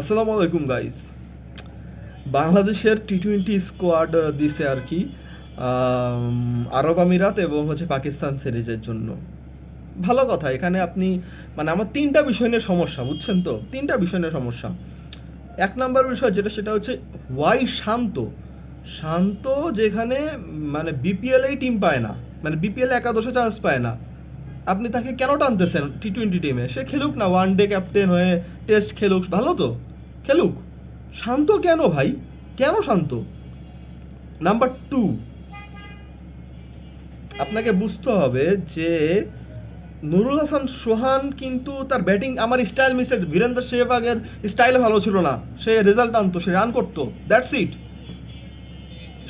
আসসালামু আলাইকুম গাইস বাংলাদেশের টি টোয়েন্টি স্কোয়াড দিছে আর কি আরব আমিরাত এবং হচ্ছে পাকিস্তান সিরিজের জন্য। ভালো কথা, এখানে আপনি মানে আমার তিনটা বিষয় নিয়ে সমস্যা, বুঝছেন তো? তিনটা বিষয় নিয়ে সমস্যা। এক নম্বর বিষয় যেটা, সেটা হচ্ছে ওয়াই শান্ত। শান্ত যেখানে মানে বিপিএলেই টিম পায় না মানে বিপিএল একাদশে চান্স পায় না। আপনি তাকে কেন টানতেছেন টি টোয়েন্টি টিমে সে খেলুক না ওয়ান ডে ক্যাপ্টেন হয়ে টেস্ট খেলুক, ভালো তো। খেলুক। শান্ত কেন ভাই? কেন শান্ত? নাম্বার টু আপনাকে বুঝতে হবে যে নুরুল হাসান সোহান কিন্তু তার ব্যাটিং আমার স্টাইল মিসে বীরেন্দ্র সেহবাগের স্টাইল ভালো ছিল না। সে রেজাল্ট আনতো, সে রান করতো। দ্যাটস ইট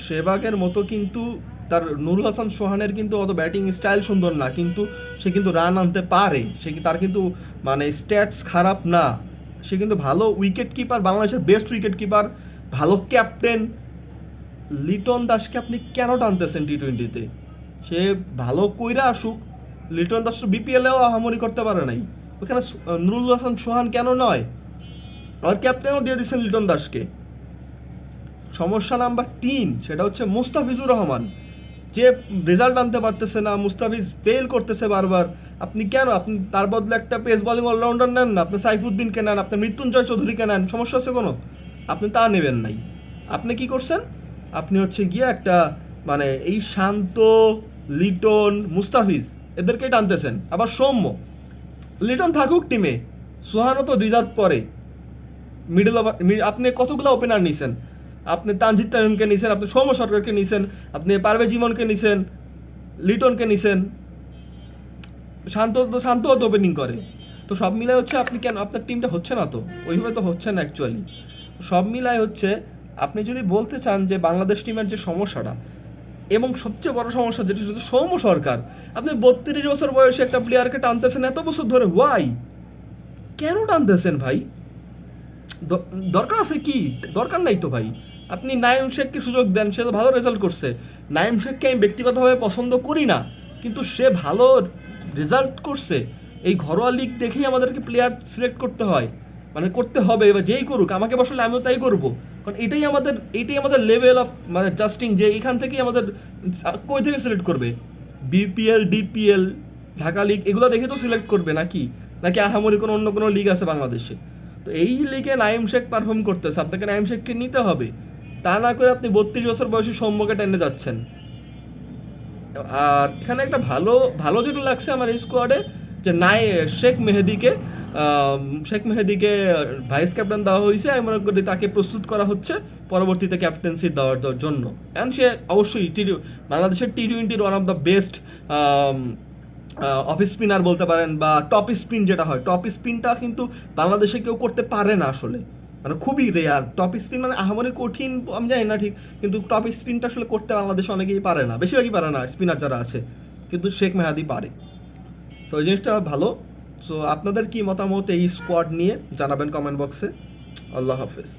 সেহবাগের মতো কিন্তু তার নুরুল হাসান সোহানের কিন্তু অত ব্যাটিং স্টাইল সুন্দর না, কিন্তু সে কিন্তু রান আনতে পারে। সে তার কিন্তু মানে স্ট্যাটস খারাপ না। সে কিন্তু ভালো উইকেট কিপার বাংলাদেশের বেস্ট উইকেট কিপার ভালো ক্যাপ্টেন লিটন দাসকে আপনি কেন টানতেছেন টি টোয়েন্টিতে সে ভালো কইরা আসুক, লিটন দাস তো বিপিএলেও আহামরি করতে পারে নাই। ওখানে নুরুল হাসান সোহান কেন নয়? আর ক্যাপ্টেনও দিয়ে দিচ্ছেন লিটন দাসকে। সমস্যা নাম্বার তিন, সেটা হচ্ছে মুস্তাফিজুর রহমান। যে রেজাল্ট আনতে পারতেছে না, মুস্তাফিজ ফেল করতেছে বারবার, আপনি কেন? আপনি তার বদলে একটা পেস বলিং অলরাউন্ডার নেন না, আপনি সাইফুদ্দিনকে নেন, আপনি মৃত্যুঞ্জয় চৌধুরীকে নেন, সমস্যা আছে কোনো? আপনি তা নেবেন নাই। আপনি কি করছেন? আপনি হচ্ছে গিয়ে একটা মানে এই শান্ত, লিটন, মুস্তাফিজ, এদেরকেই টানতেছেন। আবার সৌম্য, লিটন থাকুক টিমে সোহানও তো রিজার্ভ করে। মিডল ওভার আপনি কতগুলো ওপেনার নিছেন? আপনি তানজিদ তামিমকে নিছেন, আপনি সৌম্য সরকারকে নিছেন, আপনি পারভেজ ইমনকে নিছেন, লিটনকে নিছেন। শান্ত শান্ত তো ওপেনিং করে। তো সব মিলায় হচ্ছে আপনি কেন, আপনার টিমটা হচ্ছে না তো? ওইভাবে তো হচ্ছে না অ্যাকচুয়ালি সব মিলায় হচ্ছে আপনি যদি বলতে চান যে বাংলাদেশ টিমের যে সমস্যাটা, এবং সবচেয়ে বড় সমস্যা যেটা হচ্ছে সৌম্য সরকার। আপনি বত্রিশ বছর বয়সে একটা প্লেয়ারকে টানতেছেন, এত বছর ধরে ওয়াই কেন টানতেছেন ভাই? দরকার আছে কি? দরকার নাই তো ভাই। আপনি নাইম শেখকে সুযোগ দেন, সে তো ভালো রেজাল্ট করছে। নাইম শেখকে আমি ব্যক্তিগতভাবে পছন্দ করি না, কিন্তু সে ভালো রেজাল্ট করছে। এই ঘরোয়া লিগ দেখেই আমাদেরকে প্লেয়ার সিলেক্ট করতে হয়। মানে করতে হবে, এবার যেই করুক, আমাকে বসলে আমিও তাই করব। কারণ এটাই আমাদের এটাই আমাদের লেভেল অফ মানে জাস্টিং যে এখান থেকেই আমাদের, কই থেকে সিলেক্ট করবে? বিপিএল ডিপিএল ঢাকা লিগ এগুলো দেখে তো সিলেক্ট করবে নাকি? নাকি আহামরি কোনো অন্য কোনো লিগ আছে বাংলাদেশে? তো এই লিগে নাইম শেখ পারফর্ম করতেছে, আপনাকে নাইম শেখকে নিতে হবে। তা না করে আপনি বত্রিশ বছর বয়সী সৌম্যকে টেনে যাচ্ছেন। আর এখানে একটা ভালো ভালো যেটা লাগছে আমার এই স্কোয়াডে যে নাই, শেখ মেহেদিকে শেখ মেহেদিকে ভাইস ক্যাপ্টেন দেওয়া হয়েছে। আমি মনে করি তাকে প্রস্তুত করা হচ্ছে পরবর্তীতে ক্যাপ্টেন্সি দেওয়ার জন্য। অ্যান্ড সে অবশ্যই টি বাংলাদেশের টি টোয়েন্টির one of the best off spinner বলতে পারেন বা টপ স্পিন যেটা হয়। টপ স্পিনটা কিন্তু বাংলাদেশে কেউ করতে পারে না আসলে। মানে খুবই রেয়ার টপ স্পিন মানে আহামরি কঠিন, আমি জানি না ঠিক, কিন্তু টপ স্পিনটা আসলে করতে বাংলাদেশ অনেকেই পারে না। বেশিরভাগই পারে না স্পিনার যারা আছে, কিন্তু শেখ মেহাদি পারে। তো এই জিনিসটা ভালো। সো আপনাদের কি মতামত এই স্কোয়াড নিয়ে? জানাবেন কমেন্ট বক্সে আল্লাহ হাফেজ।